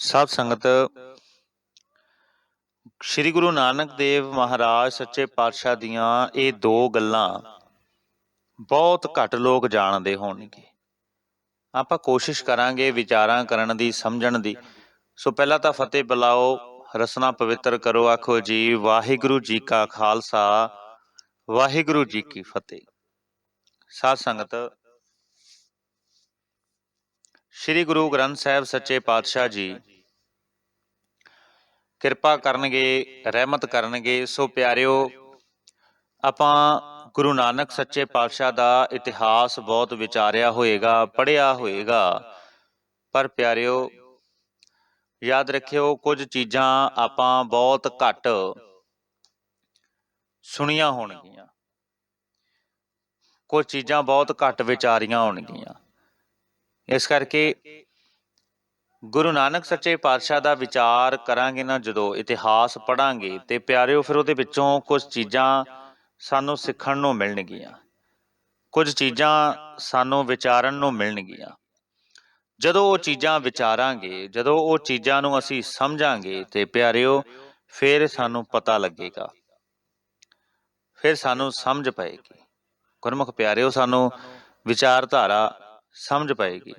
ਸਾਧ ਸੰਗਤ, ਸ੍ਰੀ ਗੁਰੂ ਨਾਨਕ ਦੇਵ ਮਹਾਰਾਜ ਸੱਚੇ ਪਾਤਸ਼ਾਹ ਦੀਆਂ ਇਹ ਦੋ ਗੱਲਾਂ ਬਹੁਤ ਘੱਟ ਲੋਕ ਜਾਣਦੇ ਹੋਣਗੇ। ਆਪਾਂ ਕੋਸ਼ਿਸ਼ ਕਰਾਂਗੇ ਵਿਚਾਰਾਂ ਕਰਨ ਦੀ, ਸਮਝਣ ਦੀ। ਸੋ ਪਹਿਲਾਂ ਤਾਂ ਫਤਿਹ ਬੁਲਾਓ, ਰਸਨਾ ਪਵਿੱਤਰ ਕਰੋ, ਆਖੋ ਜੀ, ਵਾਹਿਗੁਰੂ ਜੀ ਕਾ ਖਾਲਸਾ, ਵਾਹਿਗੁਰੂ ਜੀ ਕੀ ਫਤਿਹ। ਸਾਧ ਸੰਗਤ, ਸ੍ਰੀ ਗੁਰੂ ਗ੍ਰੰਥ ਸਾਹਿਬ ਸੱਚੇ ਪਾਤਸ਼ਾਹ ਜੀ ਕਿਰਪਾ ਕਰਨਗੇ, ਰਹਿਮਤ ਕਰਨਗੇ। ਸੋ ਪਿਆਰਿਓ, ਆਪਾਂ ਗੁਰੂ ਨਾਨਕ ਸੱਚੇ ਪਾਤਸ਼ਾਹ ਦਾ ਇਤਿਹਾਸ ਬਹੁਤ ਵਿਚਾਰਿਆ ਹੋਏਗਾ ਪੜਿਆ ਹੋਏਗਾ। ਪਰ ਪਿਆਰਿਓ, ਯਾਦ ਰੱਖਿਓ, ਕੁਝ ਚੀਜ਼ਾਂ ਆਪਾਂ ਬਹੁਤ ਘੱਟ ਸੁਣੀਆਂ ਹੋਣਗੀਆਂ। ਕੁਝ ਚੀਜ਼ਾਂ ਬਹੁਤ ਘੱਟ ਵਿਚਾਰੀਆਂ ਹੋਣਗੀਆਂ। ਇਸ ਕਰਕੇ ਗੁਰੂ ਨਾਨਕ ਸੱਚੇ ਪਾਤਸ਼ਾਹ ਦਾ ਵਿਚਾਰ ਕਰਾਂਗੇ ਨਾ ਜਦੋਂ, ਇਤਿਹਾਸ ਪੜਾਂਗੇ ਤੇ ਪਿਆਰਿਓ, ਫਿਰ ਉਹਦੇ ਵਿੱਚੋਂ ਕੁਝ ਚੀਜ਼ਾਂ ਸਾਨੂੰ ਸਿੱਖਣ ਨੂੰ ਮਿਲਣਗੀਆਂ। ਕੁਝ ਚੀਜ਼ਾਂ ਸਾਨੂੰ ਵਿਚਾਰਨ ਨੂੰ ਮਿਲਣਗੀਆਂ। ਜਦੋਂ ਉਹ ਚੀਜ਼ਾਂ ਵਿਚਾਰਾਂਗੇ, ਜਦੋਂ ਉਹ ਚੀਜ਼ਾਂ ਨੂੰ ਅਸੀਂ ਸਮਝਾਂਗੇ ਤੇ ਪਿਆਰਿਓ, ਫਿਰ ਸਾਨੂੰ ਪਤਾ ਲੱਗੇਗਾ। ਫਿਰ ਸਾਨੂੰ ਸਮਝ ਪਏਗੀ। ਗੁਰਮੁਖ ਪਿਆਰਿਓ, ਸਾਨੂੰ ਵਿਚਾਰਧਾਰਾ ਸਮਝ ਪਏਗੀ।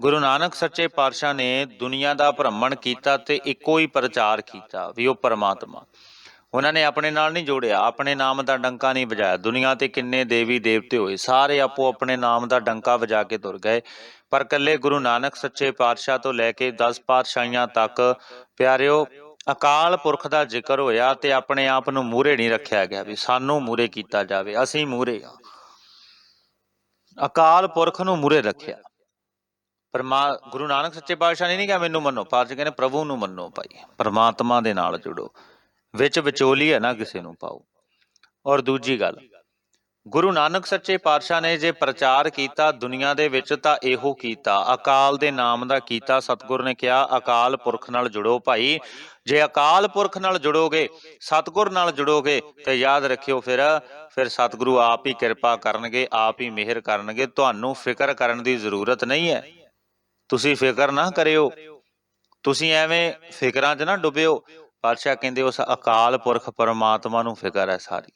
ਗੁਰੂ ਨਾਨਕ ਸੱਚੇ ਪਾਤਸ਼ਾਹ ਨੇ ਦੁਨੀਆ ਦਾ ਭ੍ਰਮਣ ਕੀਤਾ ਤੇ ਇੱਕੋ ਹੀ ਪ੍ਰਚਾਰ ਕੀਤਾ ਵੀ ਉਹ ਪਰਮਾਤਮਾ। ਉਹਨਾਂ ਨੇ ਆਪਣੇ ਨਾਲ ਨਹੀਂ ਜੋੜਿਆ, ਆਪਣੇ ਨਾਮ ਦਾ ਡੰਕਾ ਨਹੀਂ ਵਜਾਇਆ। ਦੁਨੀਆ ਤੇ ਕਿੰਨੇ ਦੇਵੀ ਦੇਵਤੇ ਹੋਏ, ਸਾਰੇ ਆਪੋ ਆਪਣੇ ਨਾਮ ਦਾ ਡੰਕਾ ਵਜਾ ਕੇ ਤੁਰ ਗਏ। ਪਰ ਕੱਲੇ ਗੁਰੂ ਨਾਨਕ ਸੱਚੇ ਪਾਤਸ਼ਾਹ ਤੋਂ ਲੈ ਕੇ 10 ਪਾਤਸ਼ਾਹੀਆਂ ਤੱਕ, ਪਿਆਰਿਓ, ਅਕਾਲ ਪੁਰਖ ਦਾ ਜ਼ਿਕਰ ਹੋਇਆ ਤੇ ਆਪਣੇ ਆਪ ਨੂੰ ਮੂਰੇ ਨਹੀਂ ਰੱਖਿਆ ਗਿਆ ਵੀ ਸਾਨੂੰ ਮੂਰੇ ਕੀਤਾ ਜਾਵੇ, ਅਸੀਂ ਮੂਰੇ ਆ ਅਕਾਲ ਪੁਰਖ ਨੂੰ ਮੂਰੇ ਰੱਖਿਆ। ਪਰਮਾ ਗੁਰੂ ਨਾਨਕ ਸੱਚੇ ਪਾਤਸ਼ਾਹ ਨੇ ਨਹੀਂ ਕਿਹਾ ਮੈਨੂੰ ਮੰਨੋ, ਪਾਤਸ਼ਾਹ ਕਹਿੰਦੇ ਪ੍ਰਭੂ ਨੂੰ ਮੰਨੋ ਭਾਈ, ਪਰਮਾਤਮਾ ਦੇ ਨਾਲ ਜੁੜੋ, ਵਿੱਚ ਵਿਚੋਲੀ ਹੈ ਨਾ ਕਿਸੇ ਨੂੰ ਪਾਓ। ਔਰ ਦੂਜੀ ਗੱਲ, ਗੁਰੂ ਨਾਨਕ ਸੱਚੇ ਪਾਤਸ਼ਾਹ ਨੇ ਜੇ ਪ੍ਰਚਾਰ ਕੀਤਾ ਦੁਨੀਆ ਦੇ ਵਿੱਚ ਤਾਂ ਇਹੋ ਕੀਤਾ, ਅਕਾਲ ਦੇ ਨਾਮ ਦਾ ਕੀਤਾ, ਸਤਿਗੁਰ ਨੇ ਕਿਹਾ, ਅਕਾਲ ਪੁਰਖ ਨਾਲ ਜੁੜੋ ਭਾਈ। ਜੇ ਅਕਾਲ ਪੁਰਖ ਨਾਲ ਜੁੜੋਗੇ, ਸਤਿਗੁਰ ਨਾਲ ਜੁੜੋਗੇ, ਤੇ ਯਾਦ ਰੱਖਿਓ ਫਿਰ ਫਿਰ ਸਤਿਗੁਰੂ ਆਪ ਹੀ ਕਿਰਪਾ ਕਰਨਗੇ, ਆਪ ਹੀ ਮਿਹਰ ਕਰਨਗੇ, ਤੁਹਾਨੂੰ ਫਿਕਰ ਕਰਨ ਦੀ ਜ਼ਰੂਰਤ ਨਹੀਂ ਹੈ। ਤੁਸੀਂ ਫਿਕਰ ਨਾ ਕਰਿਓ। ਤੁਸੀਂ ਐਵੇਂ ਫਿਕਰਾਂ 'ਚ ਨਾ ਡੁੱਬਿਓ। ਪਾਤਸ਼ਾਹ ਕਹਿੰਦੇ ਉਸ ਅਕਾਲ ਪੁਰਖ ਪਰਮਾਤਮਾ ਨੂੰ ਫਿਕਰ ਹੈ ਸਾਰੀ।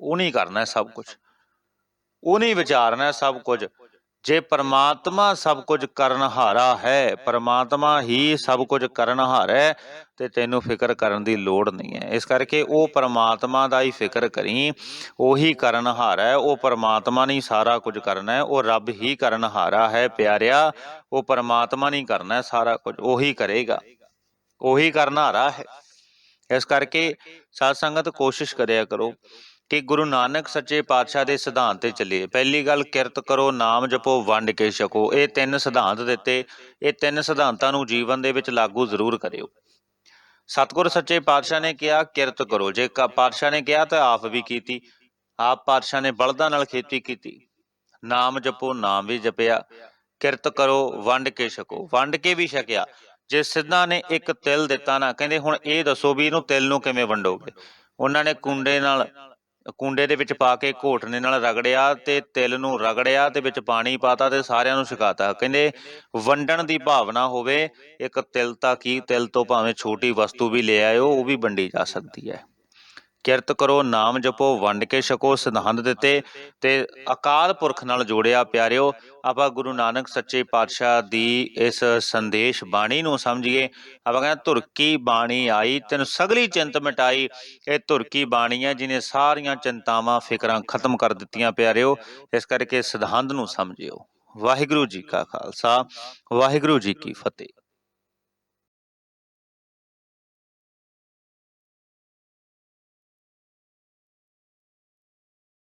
ਉਹ ਨਹੀਂ ਕਰਨਾ ਸਭ ਕੁਝ ਉਹ ਨਹੀਂ ਵਿਚਾਰਨਾ ਸਭ ਕੁਝ ਜੇ ਪਰਮਾਤਮਾ ਸਭ ਕੁਝ ਕਰਨਹਾਰਾ ਹੈ, ਪਰਮਾਤਮਾ ਹੀ ਸਭ ਕੁਝ ਕਰਨਹਾਰਾ ਹੈ, ਤੇ ਤੈਨੂੰ ਫਿਕਰ ਕਰਨ ਦੀ ਲੋੜ ਨਹੀਂ ਹੈ। ਇਸ ਕਰਕੇ ਉਹ ਪਰਮਾਤਮਾ ਦਾ ਹੀ ਫਿਕਰ ਕਰੀ, ਉਹੀ ਕਰਨਹਾਰਾ ਹੈ, ਉਹ ਪਰਮਾਤਮਾ ਨਹੀਂ ਸਾਰਾ ਕੁਝ ਕਰਨਾ ਹੈ, ਉਹ ਰੱਬ ਹੀ ਕਰਨਹਾਰਾ ਹੈ, ਪਿਆਰਿਆ, ਉਹ ਪਰਮਾਤਮਾ ਨਹੀਂ ਕਰਨਾ ਹੈ, ਸਾਰਾ ਕੁਝ ਉਹੀ ਕਰੇਗਾ, ਉਹੀ ਕਰਨਹਾਰਾ ਹੈ। ਇਸ ਕਰਕੇ ਸਾਧ ਸੰਗਤ ਕੋਸ਼ਿਸ਼ ਕਰਿਆ ਕਰੋ ਕਿ ਗੁਰੂ ਨਾਨਕ ਸੱਚੇ ਪਾਤਸ਼ਾਹ ਦੇ ਸਿਧਾਂਤ ਤੇ ਚੱਲੀਏ। ਪਹਿਲੀ ਗੱਲ, ਕਿਰਤ ਕਰੋ, ਨਾਮ ਜਪੋ, ਵੰਡ ਕੇ ਛਕੋ। ਇਹ ਤਿੰਨ ਸਿਧਾਂਤ ਦਿੱਤੇ। ਇਹ ਤਿੰਨ ਸਿਧਾਂਤਾਂ ਨੂੰ ਜੀਵਨ ਦੇ ਵਿੱਚ ਲਾਗੂ ਜ਼ਰੂਰ ਕਰਿਓ। ਸਤਿਗੁਰ ਸੱਚੇ ਪਾਤਸ਼ਾਹ ਨੇ ਕਿਹਾ, ਕਿਰਤ ਕਰੋ। ਜੇ ਪਾਤਸ਼ਾਹ ਨੇ ਕਿਹਾ, ਤਾਂ ਆਪ ਵੀ ਕੀਤੀ। ਆਪ ਪਾਤਸ਼ਾਹ ਨੇ ਬਲਦਾਂ ਨਾਲ ਖੇਤੀ ਕੀਤੀ। ਨਾਮ ਜਪੋ, ਨਾਮ ਵੀ ਜਪਿਆ। ਕਿਰਤ ਕਰੋ, ਵੰਡ ਕੇ ਛਕੋ। ਵੰਡ ਕੇ ਵੀ ਛਕਿਆ। ਜੇ ਸਿੱਧਾਂ ਨੇ ਇੱਕ ਤਿਲ ਦਿੱਤਾ ਨਾ, ਕਹਿੰਦੇ ਹੁਣ ਇਹ ਦੱਸੋ ਵੀ ਇਹਨੂੰ ਤਿਲ ਨੂੰ ਕਿਵੇਂ ਵੰਡੋਗੇ? ਉਹਨਾਂ ਨੇ ਕੁੰਡੇ ਨਾਲ ਕੁੰਡੇ ਦੇ ਵਿੱਚ ਪਾ ਕੇ ਘੋਟਨੇ ਨਾਲ ਰਗੜਿਆ ਤੇ ਤਿਲ ਨੂੰ ਰਗੜਿਆ ਤੇ ਵਿੱਚ ਪਾਣੀ ਪਾਤਾ ਤੇ ਸਾਰਿਆਂ ਨੂੰ ਛਕਾਤਾ। ਕਹਿੰਦੇ ਵੰਡਣ ਦੀ ਭਾਵਨਾ ਹੋਵੇ, ਇੱਕ ਤਿਲ ਤਾਂ ਕੀ ਤਿਲ ਤੋਂ ਭਾਵੇਂ ਛੋਟੀ ਵਸਤੂ ਵੀ ਲੈ ਆਇਓ, ਉਹ ਵੀ ਵੰਡੀ ਜਾ ਸਕਦੀ ਹੈ। ਕਿਰਤ ਕਰੋ, ਨਾਮ ਜਪੋ, ਵੰਡ ਕੇ ਛਕੋ, ਸਿਧਾਂਤ ਦਿੱਤੇ ਤੇ ਅਕਾਲ ਪੁਰਖ ਨਾਲ ਜੋੜਿਆ ਪਿਆਰਿਓ, ਆਪਾਂ ਗੁਰੂ ਨਾਨਕ ਸੱਚੇ ਪਾਤਸ਼ਾਹ ਦੀ ਇਸ ਸੰਦੇਸ਼ ਬਾਣੀ ਨੂੰ ਸਮਝੀਏ। ਆਪਾਂ ਕਹਿੰਦੇ ਧੁਰਕੀ ਬਾਣੀ ਆਈ, ਤੈਨੂੰ ਸਗਲੀ ਚਿੰਤ ਮਿਟਾਈ। ਇਹ ਧੁਰਕੀ ਬਾਣੀ ਹੈ ਜਿਹਨੇ ਸਾਰੀਆਂ ਚਿੰਤਾਵਾਂ, ਫਿਕਰਾਂ ਖਤਮ ਕਰ ਦਿੱਤੀਆਂ ਪਿਆਰਿਓ। ਇਸ ਕਰਕੇ ਸਿਧਾਂਤ ਨੂੰ ਸਮਝਿਓ। ਵਾਹਿਗੁਰੂ ਜੀ ਕਾ ਖਾਲਸਾ, ਵਾਹਿਗੁਰੂ ਜੀ ਕੀ ਫਤਿਹ।